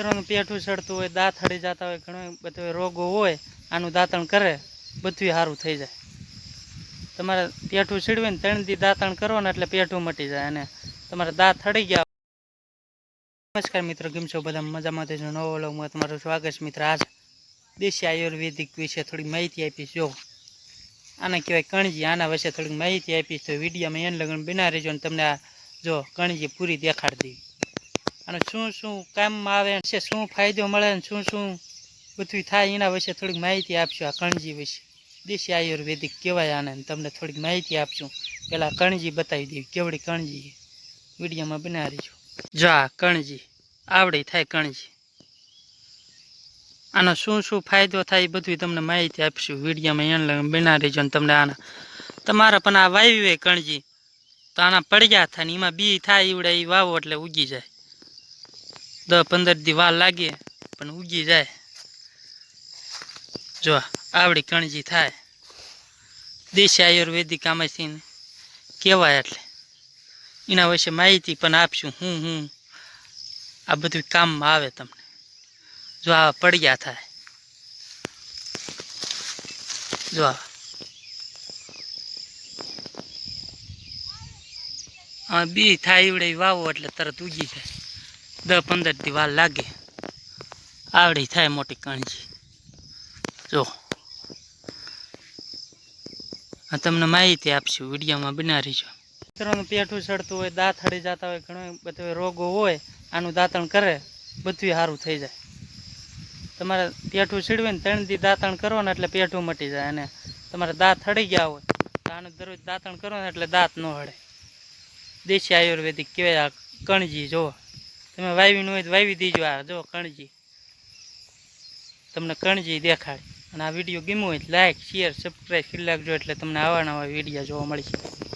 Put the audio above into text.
મિત્રોનું પેઠું ચડતું હોય, દાંત હળી જતા હોય, ઘણો બધો રોગો હોય, આનું દાંતણ કરે બધું સારું થઈ જાય. તમારે પેઠું છીડવીને ત્રણ દી દાંતણ કરો ને એટલે પેઠું મટી જાય અને તમારા દાંત હળી ગયા. નમસ્કાર મિત્રો, કેમ છો? બધા મજામાં થજો નવો લઉં તમારું સ્વાગત છે મિત્ર. આજ દેશી આયુર્વેદિક વિશે થોડી માહિતી આપીશ. જો, આને કહેવાય કણજી. આના વિશે થોડીક માહિતી આપીશ. તો વિડીયામાં એન લગ્ન બના રહેજો અને તમને જો કણજી પૂરી દેખાડી અને શું શું કામમાં આવે છે, શું ફાયદો મળે ને શું શું બધું થાય, એના વિશે થોડીક માહિતી આપશું આ કણજી વિશે. દેશી આયુર્વેદિક કહેવાય આને તમને થોડીક માહિતી આપશું પહેલાં કણજી બતાવી દેવી કેવડી કણજી વિડીયોમાં બનાવી છું જો આ કણજી, આવડી થાય કણજી. આનો શું શું ફાયદો થાય એ બધું તમને માહિતી આપીશું. વિડીયોમાં એને બનાવી રહીજો ને તમને આના. તમારા પણ આ વાવી હોય કણજી, તો આના પડ્યા થાય ને એમાં બી થાય એવડે એ વાવો એટલે ઉગી જાય. દસ પંદર દી વાર લાગે, પણ ઉગી જાય. જો, આવડી કણજી થાય. દેશી આયુર્વેદિક આમાંથી કહેવાય એટલે. એના વિશે માહિતી પણ આપશું, હું હું, આ બધું કામમાં આવે તમને. જો, આ પડ્યા થાય. જો આ બી થાય એવડે વાવો એટલે તરત ઉગી જાય. દસ પંદર વાર લાગે. આવડી થાય મોટી કણજી. જો. તમને માહિતી આપશું વિડીયોમાં બનાવી છો મિત્રોનું પેઠું ચડતું હોય, દાંત હળી જતા હોય, ઘણો બધો રોગો હોય, આનું દાંતણ કરે બધું સારું થઈ જાય. તમારે પેઠું ચીડવે ને, ત્રણ દી દાંતણ કરો ને એટલે પેઠું મટી જાય અને તમારે દાંત હળી ગયા હોય, તો આનું દરરોજ દાંતણ કરો ને એટલે દાંત ન હળે. દેશી આયુર્વેદિક કહેવાય આ કણજી, જુઓ. તમે વાવીનું હોય તો વાવી દીજો આ. જો, કણજી. તમને કણજી દેખાડી. અને આ વીડિયો ગમ્યો હોય લાઇક શેર સબસ્ક્રાઈબ કરી લાગજો એટલે તમને આવા નવા વીડિયો જોવા મળશે.